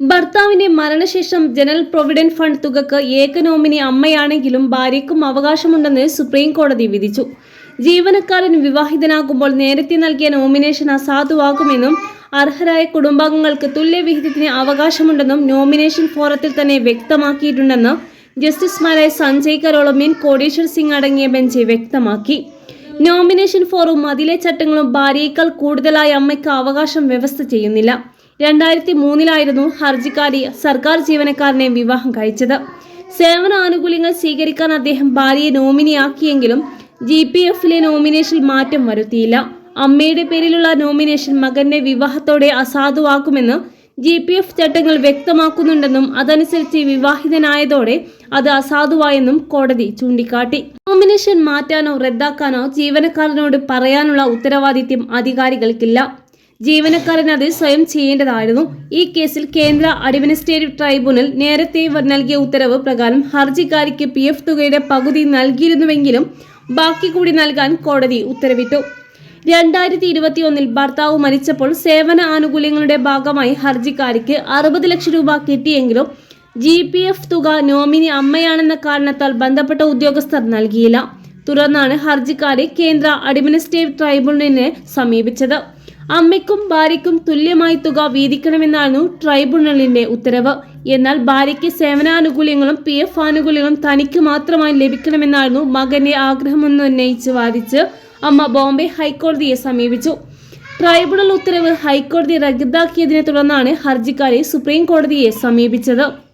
ഭർത്താവിന്റെ മരണശേഷം general provident fund തുകക്ക് ഏക നോമിനി അമ്മയാണെങ്കിലും ഭാര്യയ്ക്കും അവകാശമുണ്ടെന്ന് സുപ്രീം കോടതി വിധിച്ചു. ജീവനക്കാരൻ വിവാഹിതനാകുമ്പോൾ നേരത്തെ നൽകിയ നോമിനേഷൻ അസാധുവാകുമെന്നും അർഹരായ കുടുംബാംഗങ്ങൾക്ക് തുല്യവിഹിതത്തിന് അവകാശമുണ്ടെന്നും നോമിനേഷൻ ഫോറത്തിൽ തന്നെ വ്യക്തമാക്കിയിട്ടുണ്ടെന്ന് ജസ്റ്റിസുമാരായ സഞ്ജയ് കരോളും എൻ കോടീശ്വർ സിംഗ് അടങ്ങിയ ബെഞ്ച് വ്യക്തമാക്കി. നോമിനേഷൻ ഫോറും അതിലെ ചട്ടങ്ങളും ഭാര്യയേക്കാൾ കൂടുതലായി അമ്മയ്ക്ക് അവകാശം വ്യവസ്ഥ ചെയ്യുന്നില്ല. രണ്ടായിരത്തി മൂന്നിലായിരുന്നു ഹർജിക്കാരി സർക്കാർ ജീവനക്കാരനെ വിവാഹം കഴിച്ചത്. സേവന ആനുകൂല്യങ്ങൾ സ്വീകരിക്കാൻ അദ്ദേഹം ഭാര്യയെ നോമിനിയാക്കിയെങ്കിലും ജി പി എഫിലെ നോമിനേഷനിൽ മാറ്റം വരുത്തിയില്ല. അമ്മയുടെ പേരിലുള്ള നോമിനേഷൻ മകന്റെ വിവാഹത്തോടെ അസാധുവാക്കുമെന്ന് ജി പി എഫ് ചട്ടങ്ങൾ വ്യക്തമാക്കുന്നുണ്ടെന്നും അതനുസരിച്ച് വിവാഹിതനായതോടെ അത് അസാധുവായെന്നും കോടതി ചൂണ്ടിക്കാട്ടി. നോമിനേഷൻ മാറ്റാനോ റദ്ദാക്കാനോ ജീവനക്കാരനോട് പറയാനുള്ള ഉത്തരവാദിത്യം അധികാരികൾക്കില്ല. ജീവനക്കാരൻ അത് സ്വയം ചെയ്യേണ്ടതായിരുന്നു. ഈ കേസിൽ കേന്ദ്ര അഡ്മിനിസ്ട്രേറ്റീവ് ട്രൈബ്യൂണൽ നേരത്തെ നൽകിയ ഉത്തരവ് പ്രകാരം ഹർജിക്കാരിക്ക് പി എഫ് തുകയുടെ പകുതി നൽകിയിരുന്നുവെങ്കിലും ബാക്കി കൂടി നൽകാൻ കോടതി ഉത്തരവിട്ടു. രണ്ടായിരത്തി ഇരുപത്തിയൊന്നിൽ ഭർത്താവ് മരിച്ചപ്പോൾ സേവന ആനുകൂല്യങ്ങളുടെ ഭാഗമായി ഹർജിക്കാരിക്ക് അറുപത് ലക്ഷം രൂപ കിട്ടിയെങ്കിലും ജി പി എഫ് തുക നോമിനി അമ്മയാണെന്ന കാരണത്താൽ ബന്ധപ്പെട്ട ഉദ്യോഗസ്ഥർ നൽകിയില്ല. തുടർന്നാണ് ഹർജിക്കാരി കേന്ദ്ര അഡ്മിനിസ്ട്രേറ്റീവ് ട്രൈബ്യൂണലിനെ സമീപിച്ചത്. അമ്മയ്ക്കും ഭാര്യയ്ക്കും തുല്യമായി തുക വീതിക്കണമെന്നായിരുന്നു ട്രൈബ്യൂണലിന്റെ ഉത്തരവ്. എന്നാൽ ഭാര്യയ്ക്ക് സേവനാനുകൂല്യങ്ങളും പി എഫ് ആനുകൂല്യങ്ങളും തനിക്ക് മാത്രമായി ലഭിക്കണമെന്നായിരുന്നു മകന്റെ ആഗ്രഹമെന്ന് ഉന്നയിച്ച് വാദിച്ച് അമ്മ ബോംബെ ഹൈക്കോടതിയെ സമീപിച്ചു. ട്രൈബ്യൂണൽ ഉത്തരവ് ഹൈക്കോടതി റദ്ദാക്കിയതിനെ തുടർന്നാണ് ഹർജിക്കാരെ സുപ്രീം കോടതിയെ സമീപിച്ചത്.